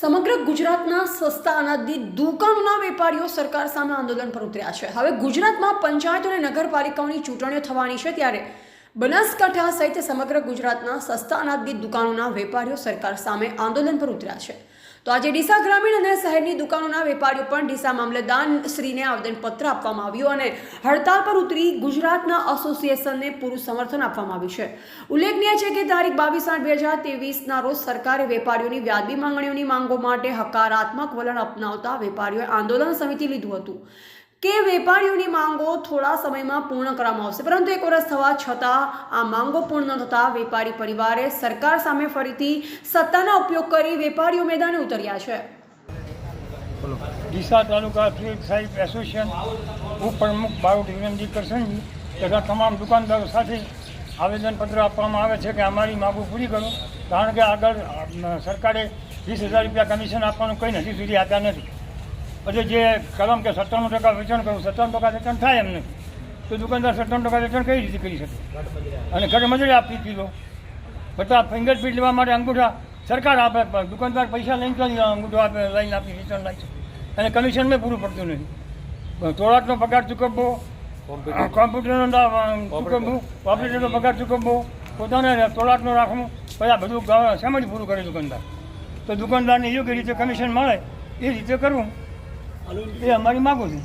સમગ્ર ગુજરાતના સસ્તા અનાજની દુકાનોના વેપારીઓ સરકાર સામે આંદોલન પર ઉતર્યા છે. હવે ગુજરાતમાં પંચાયતો અને નગરપાલિકાઓની ચૂંટણીઓ થવાની છે ત્યારે બનાસકાંઠા સહિત સમગ્ર ગુજરાતના સસ્તા અનાજની દુકાનોના વેપારીઓ સરકાર સામે આંદોલન પર ઉતર્યા છે. તો આજે ડીસા ગ્રામીણ અને શહેરની દુકાનોના વેપારીઓ પણ ડીસા મામલતદાર શ્રીને આવેદનપત્ર આપવામાં આવ્યું અને હડતાલ પર ઉતરી ગુજરાતના એસોસિએશનને પૂરું સમર્થન આપવામાં આવ્યું છે. ઉલ્લેખનીય છે કે તારીખ બાવીસ આઠ બે હજાર તેવીસના રોજ સરકારે વેપારીઓની વ્યાજબી માંગણીઓની માંગો માટે હકારાત્મક વલણ અપનાવતા વેપારીઓએ આંદોલન સમિતિ લીધું હતું. કે વેપારીઓની માંગો થોડા સમયમાં પૂર્ણ કરવામાં આવશે. પરંતુ એક વર્ષ થવા છતાં આ માંગો પૂર્ણ ન થતાં વેપારી પરિવારે સરકાર સામે ફરીથી સત્તાનો ઉપયોગ કરી વેપારીઓ મેદાને ઉતર્યા છે. ડીસા તાલુકા ફિલ્ડ સાહેબ એસોસિએશન ઉપપ્રમુખ બારોટ વિનંતી કરસનજી તથા તમામ દુકાનદારો સાથે આવેદનપત્ર આપવામાં આવે છે કે અમારી માગો પૂરી કરો. કારણ કે આગળ સરકારે વીસ હજાર રૂપિયા કમિશન આપવાનું કંઈ નથી, સુધી આપ્યા નથી. પછી જે કલમ કે સત્તાણું ટકા વેચાણ કરવું સત્તાણું ટકા વેચાણ થાય એમને તો દુકાનદાર સત્તાણું ટકા વેચાણ કઈ રીતે કરી શકે? અને ઘરે મજૂરી આપી દીધો. બધા ફિંગરપ્રિન્ટ લેવા માટે અંગૂઠા સરકાર આપે પણ દુકાનદાર પૈસા લઈને તો અંગૂઠો આપે લઈને આપી રિટર્ન લાગે છે. અને કમિશન મેં પૂરું પડતું નથી થોડાકનો પગાર ચૂકવવો કોમ્પ્યુટરનો ચૂકવવું ઓપરેટરનો પગાર ચૂકવવો પોતાને તોલાટનો રાખવું પછી આ બધું ગવ- શેમાંથી પૂરું કરે દુકાનદાર. તો દુકાનદારને યોગ્ય રીતે કમિશન મળે એ રીતે કરવું એ અમારી માગો છે?